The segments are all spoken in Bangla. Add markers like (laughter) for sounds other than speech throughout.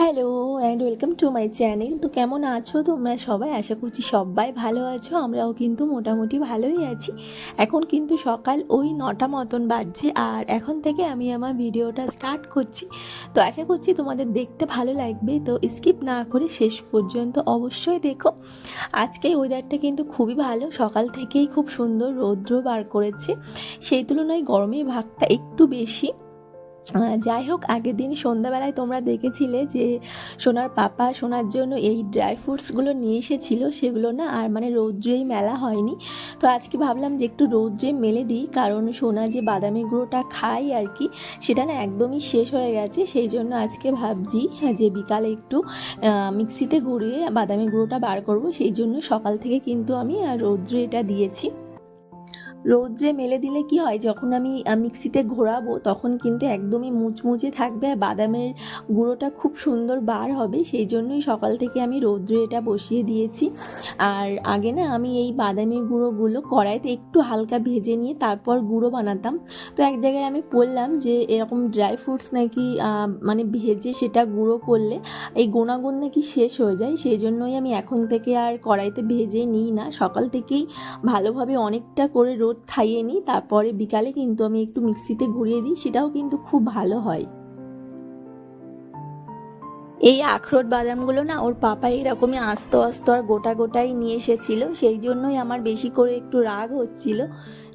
Hello and welcome to my channel তো কেমন আছো তোমরা সবাই? আশা করছি সবাই ভালো আছো, আমরাও কিন্তু মোটামুটি ভালোই আছি। এখন কিন্তু সকাল, ওই নটা মতন বাজছে আর এখন থেকে আমি আমার ভিডিওটা স্টার্ট করছি। তো আশা করছি তোমাদের দেখতে ভালো লাগবে, তো স্কিপ না করে শেষ পর্যন্ত অবশ্যই দেখো। আজকে ওয়েদারটা কিন্তু খুবই ভালো, সকাল থেকেই খুব সুন্দর রৌদ্র বার করেছে। সেই তুলনায় গরমের ভাগটা একটু বেশি। যাই হোক আগের দিন সন্ধ্যাবেলায় তোমরা দেখেছিলে যে সোনার পাপা সোনার জন্য এই ড্রাই ফ্রুটসগুলো নিয়ে এসেছিল। সেগুলো না আর মানে রৌদ্রেই মেলা হয়নি। তো আজকে ভাবলাম যে একটু রৌদ্রে মেলে দিই কারণ সোনা যে বাদামি গুঁড়োটা খাই আর কি সেটা না একদমই শেষ হয়ে গেছে। সেই জন্য আজকে ভাবছি হ্যাঁ, যে বিকালে একটু মিক্সিতে ঘুরিয়ে বাদামি গুঁড়োটা বার করব। সেই জন্য সকাল থেকে কিন্তু আমি রৌদ্রে এটা দিয়েছি। রৌদ্রে মেলে দিলে কি হয়? যখন আমি মিক্সিতে ঘোরাবো, তখন কিন্তু একদমই মুচমুচে থাকবে আর বাদামের গুঁড়োটা খুব সুন্দর বার হবে। সেই জন্যই সকাল থেকে আমি রৌদ্রে এটা বসিয়ে দিয়েছি। আর আগে না আমি এই বাদামি গুঁড়োগুলো কড়াইতে একটু হালকা ভেজে নিয়ে তারপর গুঁড়ো বানাতাম। তো এক জায়গায় আমি পড়লাম যে, এরকম ড্রাই ফ্রুটস নাকি মানে ভেজে সেটা গুঁড়ো করলে এই গুণাগুণ নাকি শেষ হয়ে যায়। সেই জন্যই আমি এখন থেকে আর কড়াইতে ভেজে নিই না। সকাল থেকেই ভালোভাবে অনেকটা করে রোদ খাইয়ে নিই, তারপরে বিকালে কিন্তু আমি একটু মিক্সিতে ঘুরিয়ে দিই, সেটাও কিন্তু খুব ভালো হয়। এই আখরোট বাদামগুলো না ওর পাপা এরকমই আস্ত আস্ত আর গোটা গোটাই নিয়ে এসেছিল। সেই জন্যই আমার বেশি করে একটু রাগ হচ্ছিল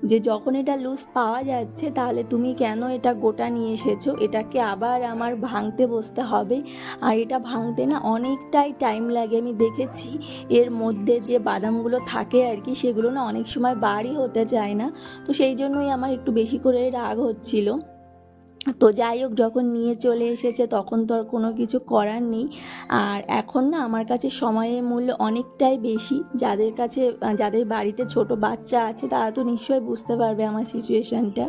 যে যখন এটা লুজ পাওয়া যাচ্ছে, তাহলে তুমি কেন এটা গোটা নিয়ে এসেছ? এটাকে আবার আমার ভাঙতে বসতে হবে। আর এটা ভাঙতে না অনেকটাই টাইম লাগে। আমি দেখেছি এর মধ্যে যে বাদামগুলো থাকে আর কি, সেগুলো না অনেক সময় বাড়ি হতে চায় না। তো সেই জন্যই আমার একটু বেশি করে রাগ হচ্ছিল। তো যাই হোক, যখন নিয়ে চলে এসেছে তখন তো আর কোনো কিছু করার নেই। আর এখন না আমার কাছে সময়ের মূল্য অনেকটাই বেশি। যাদের কাছে, যাদের বাড়িতে ছোট বাচ্চা আছে তারা তো নিশ্চয়ই বুঝতে পারবে আমার সিচুয়েশানটা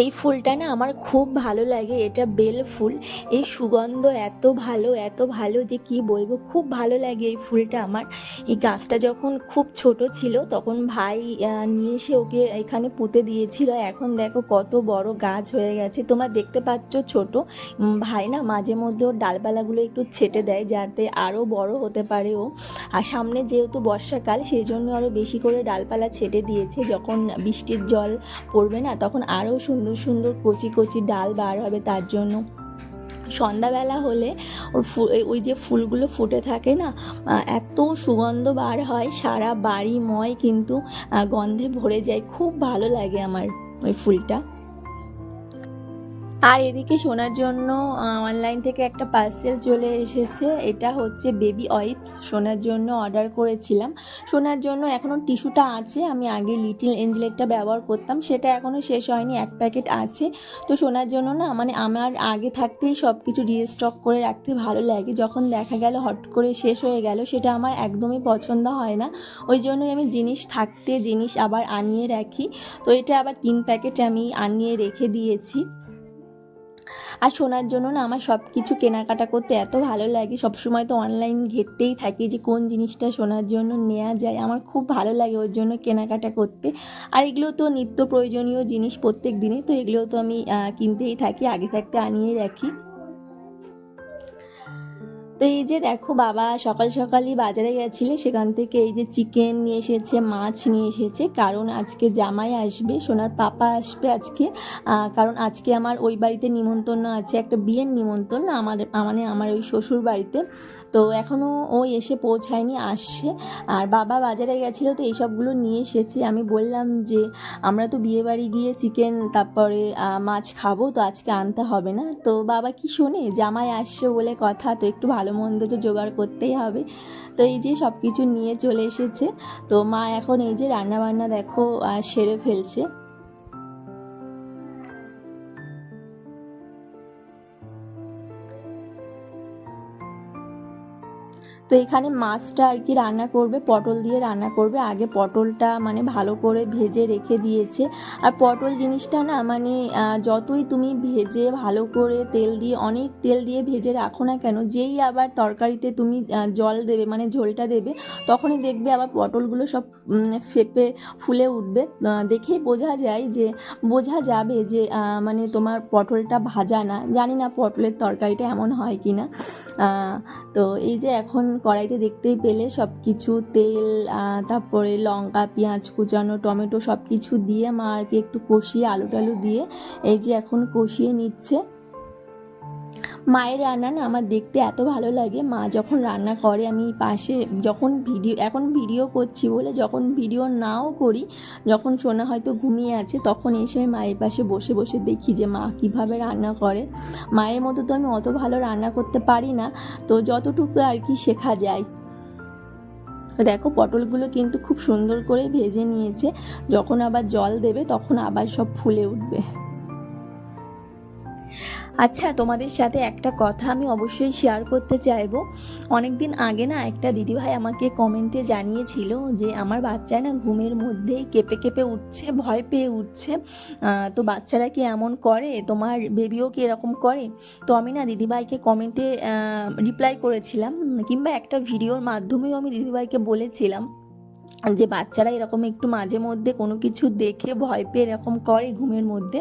এই ফুলটা না আমার খুব ভালো লাগে, এটা বেল ফুল। এই সুগন্ধ এত ভালো এত ভালো যে কি বলব, খুব ভালো লাগে এই ফুলটা আমার। এই গাছটা যখন খুব ছোট ছিল, তখন ভাই নিয়ে এসে ওকে এখানে পুঁতে দিয়েছিল। এখন দেখো কত বড় গাছ হয়ে গেছে। তোমরা দেখতে পাচ্ছ ছোট। ভাই না মাঝে মধ্যে ওর ডালপালাগুলো একটু ছেটে দেয় যাতে আরও বড় হতে পারে ও। আর সামনে যেহেতু বর্ষাকাল, সেই জন্য আরও বেশি করে ডালপালা ছেটে দিয়েছে। যখন বৃষ্টির জল পড়বে না, তখন আরও সুন্দর সুন্দর সুন্দর কচি কচি ডাল বার হবে তার জন্য। সন্ধ্যাবেলা হলে ওর ফু ওই যে ফুলগুলো ফুটে থাকে না এত সুগন্ধ বার হয়, সারা বাড়ি ময় কিন্তু গন্ধে ভরে যায়। খুব ভালো লাগে আমার ওই ফুলটা। আর এদিকে শোনার জন্য অনলাইন থেকে একটা পার্সেল চলে এসেছে। এটা হচ্ছে বেবি ওয়াইপস শোনার জন্য অর্ডার করেছিলাম। শোনার জন্য এখনও টিস্যুটা আছে। আমি আগে লিটিল এঞ্জেলেটটা ব্যবহার করতাম। সেটা এখনও শেষ হয়নি। এক প্যাকেট আছে। তো শোনার জন্য না মানে আমার আগে থাকতেই সব কিছু রিস্টক করে রাখতে ভালো লাগে। যখন দেখা গেল, হট করে শেষ হয়ে গেল, সেটা আমার একদমই পছন্দ হয় না। ওই জন্যই আমি জিনিস থাকতে জিনিস আবার আনিয়ে রাখি। তো এটা আবার তিন প্যাকেট আমি আনিয়ে রেখে দিয়েছি। আর শোনার জন্য না আমার সব কিছু কেনাকাটা করতে এত ভালো লাগে। সবসময় তো অনলাইন ঘেটতেই থাকি যে কোন জিনিসটা শোনার জন্য নেওয়া যায়। আমার খুব ভালো লাগে ওর জন্য কেনাকাটা করতে। আর এগুলো তো নিত্য প্রয়োজনীয় জিনিস প্রত্যেক দিনই, তো এগুলো তো আমি কিনতেই থাকি, আগে থাকতে আনিয়ে রাখি। তো এই যে দেখো বাবা, সকাল সকালই বাজারে গেছিলে, সেখান থেকে এই যে চিকেন নিয়ে এসেছে, মাছ নিয়ে এসেছে, কারণ আজকে জামাই আসবে, সোনার পাপা আসবে আজকে। কারণ আজকে আমার ওই বাড়িতে নিমন্ত্রণ আছে, একটা বিয়ের নিমন্ত্রণ আমাদের মানে আমার ওই শ্বশুর বাড়িতে। তো এখনও ও এসে পৌঁছায়নি, আসছে। আর বাবা বাজারে গেছিল, তো এইসবগুলো নিয়ে এসেছে। আমি বললাম যে, আমরা তো বিয়ে বাড়ি গিয়ে চিকেন তারপরে মাছ খাব, তো আজকে আনতে হবে না। তো বাবা কি শোনে? জামাই আসছে বলে কথা, তো একটু ভালো মন্দ তো জোগাড় করতেই হবে। তো এই যে সব কিছু নিয়ে চলে এসেছে। তো মা এখন এই যে রান্নাবান্না দেখো সেরে ফেলছে। তো এখানে মাছটা আর কি রান্না করবে, পটল দিয়ে রান্না করবে। আগে পটলটা মানে ভালো করে ভেজে রেখে দিয়েছে। আর পটল জিনিসটা না মানে যতই তুমি ভেজে ভালো করে তেল দিয়ে, অনেক তেল দিয়ে ভেজে রাখো না কেন, যেই আবার তরকারিতে তুমি জল দেবে মানে ঝোলটা দেবে, তখনই দেখবে আবার পটলগুলো সব ফেপে ফুলে উঠবে। দেখেই বোঝা যায় যে, বোঝা যাবে যে মানে তোমার পটলটা ভাজা না। জানি না পটলের তরকারিটা এমন হয় কি না তো এই যে এখন কড়াইতে দেখতেই পেলে সব কিছু তেল তারপরে লঙ্কা, পেঁয়াজ কুচানো, টমেটো সব কিছু দিয়ে মা আর কি একটু কষিয়ে আলু টালু দিয়ে এই যে এখন কষিয়ে নিচ্ছে। মায়ের রান্না না আমার দেখতে এত ভালো লাগে। মা যখন রান্না করে, আমি পাশে যখন ভিডিও, এখন ভিডিও করছি বলে যখন ভিডিও নাও করি, যখন সোনা হয়তো ঘুমিয়ে আছে, তখন এসে মায়ের পাশে বসে বসে দেখি যে মা কীভাবে রান্না করে। মায়ের মতো তো আমি অত ভালো রান্না করতে পারি না, তো যতটুকু আর কি শেখা যায়। দেখো পটলগুলো কিন্তু খুব সুন্দর করে ভেজে নিয়েছে, যখন আবার জল দেবে তখন আবার সব ফুলে উঠবে। আচ্ছা তোমাদের সাথে একটা কথা আমি অবশ্যই শেয়ার করতে চাইব। অনেক দিন আগে না একটা দিদিভাই আমাকে কমেন্টে জানিয়েছিল যে, আমার বাচ্চা না ঘুমের মধ্যেই কেঁপে কেঁপে উঠছে, ভয় পেয়ে উঠছে। তো বাচ্চারা কি এমন করে? তোমার বেবিও কি এরকম করে? তো আমি না দিদিভাইকে কমেন্টে রিপ্লাই করেছিলাম, কিংবা একটা ভিডিওর মাধ্যমেও আমি দিদিভাইকে বলেছিলাম। যে বাচ্চারা এরকম একটু মাঝে মধ্যে কোনো কিছু দেখে ভয় পেয়ে এরকম করে ঘুমের মধ্যে,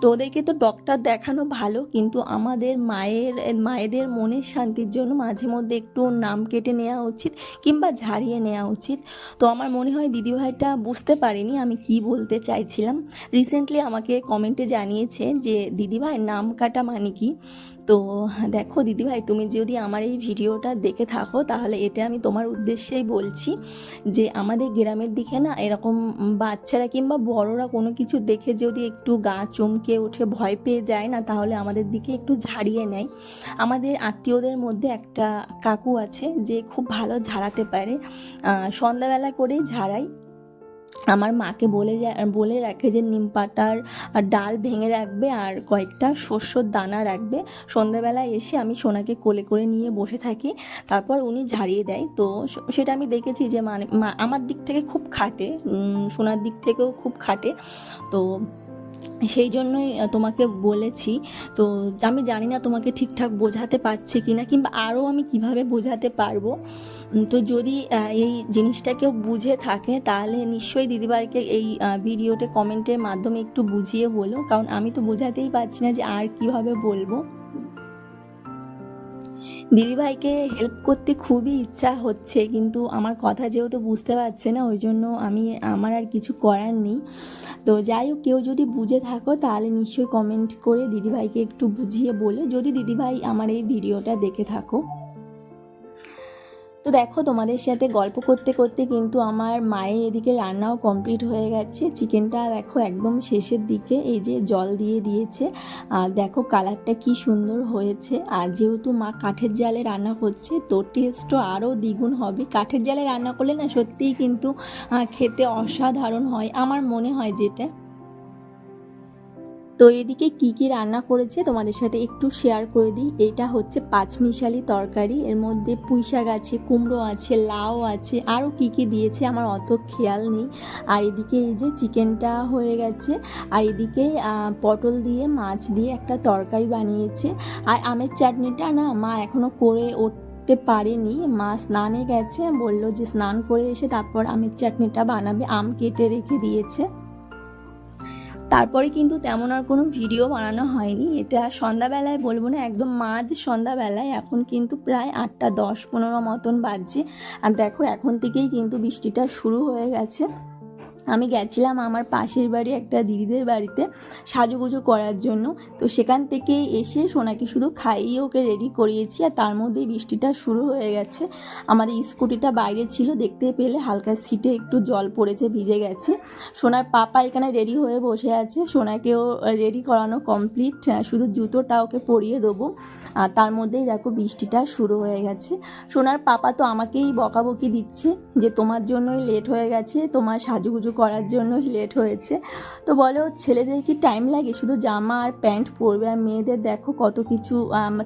তো ওদেরকে তো ডক্টর দেখানো ভালো, কিন্তু আমাদের মায়ের, মায়েদের মনের শান্তির জন্য মাঝে মধ্যে একটু নাম কেটে নেওয়া উচিত কিংবা ঝাড়িয়ে নেওয়া উচিত। তো আমার মনে হয় দিদিভাইটা বুঝতে পারেনি আমি কি বলতে চাইছিলাম। রিসেন্টলি আমাকে কমেন্টে জানিয়েছে যে দিদিভাই নাম কাটা মানে কি? তো দেখো দিদিভাই, তুমি যদি আমার এই ভিডিওটা দেখে থাকো, তাহলে এটা আমি তোমার উদ্দেশ্যেই বলছি যে আমাদের গ্রামের দিকে না এরকম বাচ্চারা কিংবা বড়রা কোনো কিছু দেখে যদি একটু গা চমকে উঠে ভয় পেয়ে যায় না, তাহলে আমাদের দিকে একটু ঝাড়িয়ে নেয়। আমাদের আত্মীয়দের মধ্যে একটা কাকু আছে যে খুব ভালো ঝাড়াতে পারে। সন্ধ্যাবেলা করেই ঝাড়াই আমার মাকে বলে যায় বলে রাখে যে নিম পাতার ডাল ভেঙে রাখবে আর কয়েকটা শস্যর দানা রাখবে। সন্ধ্যাবেলায় এসে আমি সোনাকে কোলে করে নিয়ে বসে থাকি। তারপর উনি ঝাড়িয়ে দেয়। তো সেটা আমি দেখেছি যে মানে আমার দিক থেকে খুব খাটে। সোনার দিক থেকেও খুব খাটে। তো সেই জন্যই তোমাকে বলেছি। তো আমি জানি না তোমাকে ঠিকঠাক বোঝাতে পারছি কি না কিংবা আরও আমি কীভাবে বোঝাতে পারব। তো যদি এই জিনিসটা কেউ বুঝে থাকে, তাহলে নিশ্চয়ই দিদিভাইকে এই ভিডিওতে কমেন্টের মাধ্যমে একটু বুঝিয়ে বলো। কারণ আমি তো বোঝাতেই পারছি না যে আর কীভাবে বলব। দিদিভাইকে হেল্প করতে খুবই ইচ্ছা হচ্ছে, কিন্তু আমার কথা যেহেতু বুঝতে পারছে না, ওই জন্য আমি, আমার আর কিছু করার নেই। তো যাই হোক, কেউ যদি বুঝে থাকো, তাহলে নিশ্চয়ই কমেন্ট করে দিদিভাইকে একটু বুঝিয়ে বলো। যদি দিদিভাই আমার এই ভিডিওটা দেখে থাকো। তো দেখো, তোমাদের সাথে গল্প করতে করতে কিন্তু আমার মায়ের এদিকে রান্নাও কমপ্লিট হয়ে গেছে। চিকেনটা দেখো একদম শেষের দিকে, এই যে জল দিয়ে দিয়েছে। আর দেখো কালারটা কি সুন্দর হয়েছে। আর যেহেতু মা কাঠের জালে রান্না করছে, তো টেস্টও আরও দ্বিগুণ হবে। কাঠের জালে রান্না করলে না সত্যিই কিন্তু খেতে অসাধারণ হয়। আমার মনে হয় যেটা। তো এদিকে কি কি রান্না করেছে তোমাদের সাথে একটু শেয়ার করে দিই। এটা হচ্ছে পাঁচমিশালি তরকারি, এর মধ্যে পুঁই শাক আছে, কুমড়ো আছে, লাউ আছে, আরও কি কি দিয়েছে আমার অত খেয়াল নেই। আর এদিকে এই যে চিকেনটা হয়ে গেছে, আর এদিকে পটল দিয়ে, মাছ দিয়ে একটা তরকারি বানিয়েছে। আর আমের চাটনিটা না মা এখনও করে উঠতে পারেনি। মা স্নানে গেছে, বলল যে স্নান করে এসে তারপর আমের চাটনিটা বানাবে, আম কেটে রেখে দিয়েছে। তারপরে কিন্তু তেমন আর কোনো ভিডিও বানানো হয়নি। এটা সন্ধ্যাবেলায় বলব না, একদম মাঝ সন্ধ্যাবেলায়। এখন কিন্তু প্রায় আটটা দশ পনেরো মতন বাজছে। আর দেখো, এখন থেকেই কিন্তু বৃষ্টিটা শুরু হয়ে গেছে। আমি গেছিলাম আমার পাশের বাড়ি একটা দিদিদের বাড়িতে সাজুগুজু করার জন্য। তো সেখান থেকে এসে সোনাকে শুধু খাইয়ে ওকে রেডি করিয়েছি আর তার মধ্যেই বৃষ্টিটা শুরু হয়ে গেছে। আমাদের স্কুটিটা বাইরে ছিল, দেখতে পেলে হালকা সিটে একটু জল পড়েছে, ভিজে গেছে। সোনার পাপা এখানে রেডি হয়ে বসে আছে। সোনাকেও রেডি করানো কমপ্লিট শুধু জুতোটা ওকে পরিয়ে দেবো। আর তার মধ্যেই দেখো বৃষ্টিটা শুরু হয়ে গেছে। সোনার পাপা তো আমাকেই বকাবকি দিচ্ছে যে তোমার জন্যই লেট হয়ে গেছে, তোমার সাজুগুজু করার জন্যই লেট হয়েছে। তো বলো ছেলেদের কি টাইম লাগে? শুধু জামা আর প্যান্ট পরবে আর মেয়েদের দেখো কত কিছু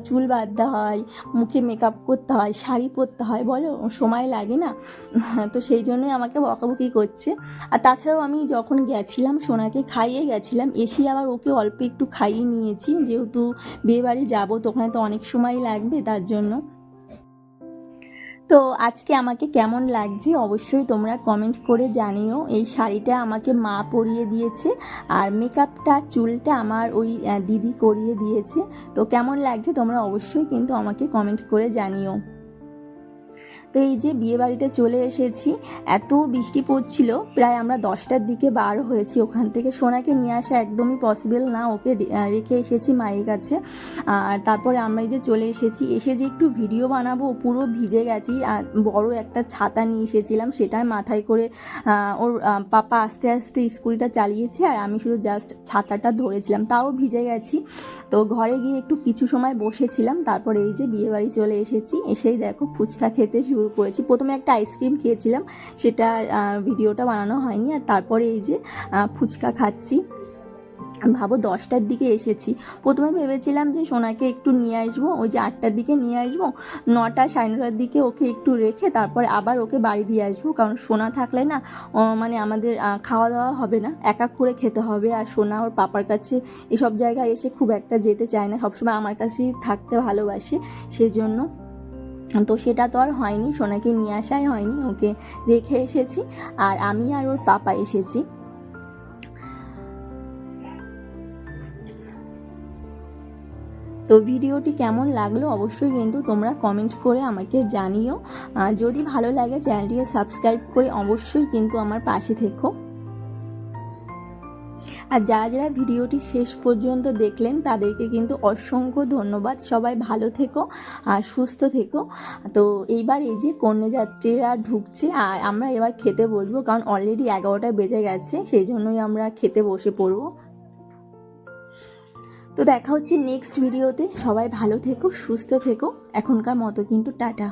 চুল বাঁধতে হয় মুখে মেকআপ করতে হয় শাড়ি পরতে হয় বলো? সময় লাগে না? (laughs) তো সেই জন্যই আমাকে বকাবকি করছে। আর তাছাড়াও আমি যখন গেছিলাম সোনাকে খাইয়ে গেছিলাম এসে আবার ওকে অল্প একটু খাইয়ে নিয়েছি। যেহেতু বিয়েবাড়ি যাব তো ওখানে তো অনেক সময় লাগবে তার জন্য। তো আজকে আমাকে কেমন লাগছে অবশ্যই তোমরা কমেন্ট করে জানিও। এই শাড়িটা আমাকে মা পরিয়ে দিয়েছে আর মেকআপটা চুলটা আমার ওই দিদি করিয়ে দিয়েছে। তো কেমন লাগছে তোমরা অবশ্যই কিন্তু আমাকে কমেন্ট করে জানিও। তো এই যে বিয়ে বাড়িতে চলে এসেছি, এত বৃষ্টি পড়ছিল, প্রায় আমরা দশটার দিকে বার হয়েছি ওখান থেকে। সোনাকে নিয়ে আসা একদমই পসিবল না, ওকে রেখে এসেছি মায়ের কাছে। আর তারপরে আমরা এই যে চলে এসেছি, এসে যে একটু ভিডিও বানাবো, পুরো ভিজে গেছি, আর বড় একটা ছাতা নিয়ে এসেছিলাম সেটাই মাথায় করে ওর পাপা আস্তে আস্তে স্কুটিটা চালিয়েছে, আর আমি শুধু জাস্ট ছাতাটা ধরেছিলাম। তাও ভিজে গেছি। তো ঘরে গিয়ে একটু কিছু সময় বসেছিলাম, তারপরে এই যে বিয়ে বাড়ি চলে এসেছি। এসেই দেখো ফুচকা খেতে শুরু করেছি। প্রথমে একটা আইসক্রিম খেয়েছিলাম, সেটা ভিডিওটা বানানো হয়নি। আর তারপরে এই যে ফুচকা খাচ্ছি। ভাবো দশটার দিকে এসেছি। প্রথমে ভেবেছিলাম যে সোনাকে একটু নিয়ে আসব, ওই যে আটটার দিকে নিয়ে আসব। নটা, সাড়ে নটার দিকে ওকে একটু রেখে তারপরে আবার ওকে বাড়ি দিয়ে আসব। কারণ সোনা থাকলে না মানে আমাদের খাওয়া দাওয়া হবে না। এক এক করে খেতে হবে। আর সোনা ওর পাপার কাছে এসব জায়গায় এসে খুব একটা যেতে চায় না। সবসময় আমার কাছেই থাকতে ভালোবাসে। সেই জন্য তো সেটা তো আর হয়নি, সোনাকে নিয়ে আসাই হয়নি, ওকে রেখে এসেছি আর আমি আর ওর পাপা এসেছি। তো ভিডিওটি কেমন লাগল অবশ্যই কিন্তু তোমরা কমেন্ট করে আমাকে জানিও। যদি ভালো লাগে চ্যানেলটিকে সাবস্ক্রাইব করে অবশ্যই কিন্তু আমার পাশে থেকো। আর যারা যারা ভিডিওটি শেষ পর্যন্ত দেখলেন, তাদেরকে কিন্তু অসংখ্য ধন্যবাদ। সবাই ভালো থেকো আর সুস্থ থেকো। তো এইবার এই যে কন্যাযাত্রীরা ঢুকছে, আর আমরা এবার খেতে বসবো, কারণ অলরেডি এগারোটা বেজে গেছে, সেই জন্যই আমরা খেতে বসে পড়ব। তো দেখা হচ্ছে নেক্সট ভিডিওতে সবাই ভালো থেকো, সুস্থ থেকো। এখনকার মতো কিন্তু টাটা।